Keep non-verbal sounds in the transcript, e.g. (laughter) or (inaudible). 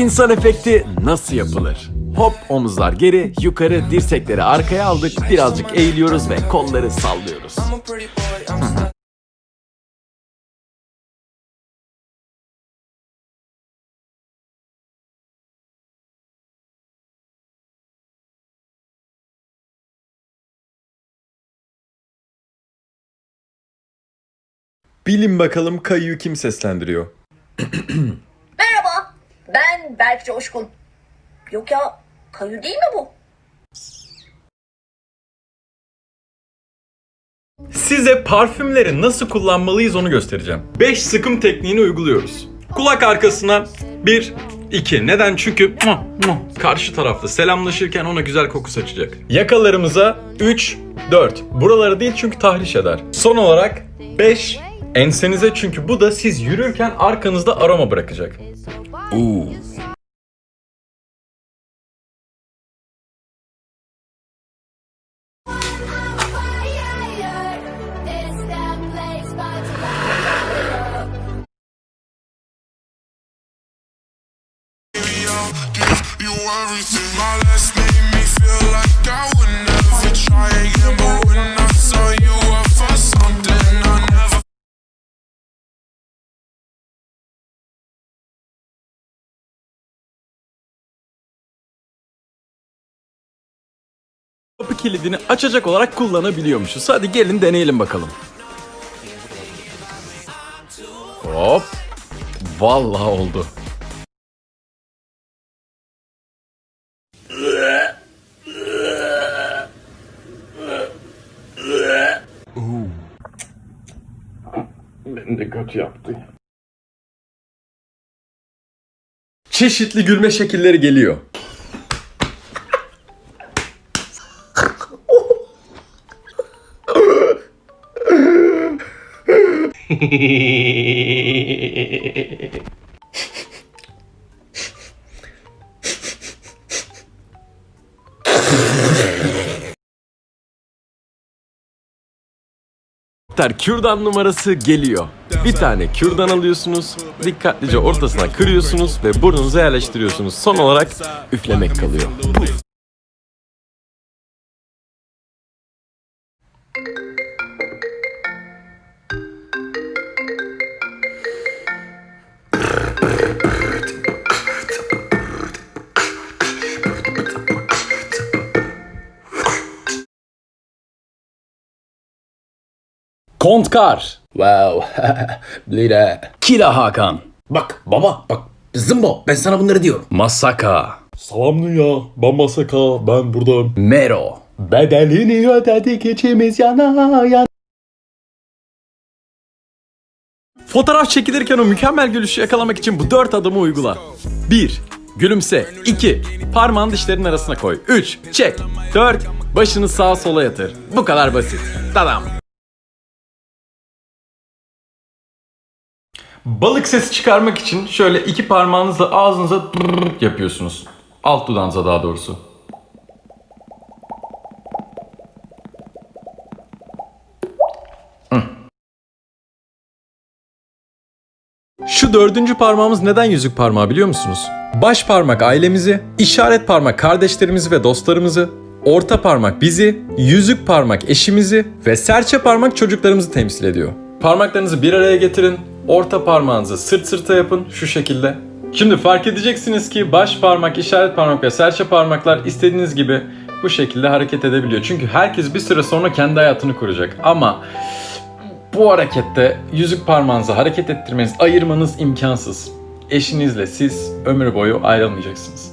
insan efekti nasıl yapılır? Hop omuzlar geri, yukarı, dirsekleri arkaya aldık. Birazcık eğiliyoruz ve kolları sallıyoruz. Bilin bakalım Kayu'yu kim seslendiriyor? (clears throat) Ben Berk Coşkun. Yok ya, kayu değil mi bu? Size parfümleri nasıl kullanmalıyız onu göstereceğim. 5 sıkım tekniğini uyguluyoruz. Kulak arkasına 1, 2. Neden? Çünkü karşı tarafta selamlaşırken ona güzel koku saçacak. Yakalarımıza 3, 4. Buraları değil çünkü tahriş eder. Son olarak 5. Ensenize çünkü bu da siz yürürken arkanızda aroma bırakacak. Ooh. You everything kilidini açacak olarak kullanabiliyormuşuz. Hadi gelin deneyelim bakalım. Hop. Vallahi oldu. Çeşitli gülme şekilleri geliyor. Ter kürdan numarası geliyor. Bir tane kürdan alıyorsunuz, dikkatlice ortasına kırıyorsunuz ve burnunuza yerleştiriyorsunuz. Son olarak üflemek kalıyor. Kontkar. Wow. (laughs) Lira. Kila Hakan. Bak baba bak. Zımbo ben sana bunları diyorum. Masaka. Salam dünya, ben Masaka, ben buradayım. Mero. Bedelini ödedik içimiz yana yana. Fotoğraf çekilirken o mükemmel gülüşü yakalamak için bu dört adımı uygula. 1. Gülümse. 2. Parmağını dişlerin arasına koy. 3. Çek. 4. Başını sağa sola yatır. Bu kadar basit. Tadam. Balık sesi çıkarmak için şöyle iki parmağınızla ağzınıza yapıyorsunuz. Alt dudağınıza daha doğrusu. Şu dördüncü parmağımız neden yüzük parmağı biliyor musunuz? Baş parmak ailemizi, işaret parmak kardeşlerimizi ve dostlarımızı, orta parmak bizi, yüzük parmak eşimizi ve serçe parmak çocuklarımızı temsil ediyor. Parmaklarınızı bir araya getirin, orta parmağınızı sırt sırta yapın şu şekilde. Şimdi fark edeceksiniz ki baş parmak, işaret parmak ve serçe parmaklar istediğiniz gibi bu şekilde hareket edebiliyor. Çünkü herkes bir süre sonra kendi hayatını kuracak. Ama bu harekette yüzük parmağınızı hareket ettirmeniz, ayırmanız imkansız. Eşinizle siz ömür boyu ayrılmayacaksınız.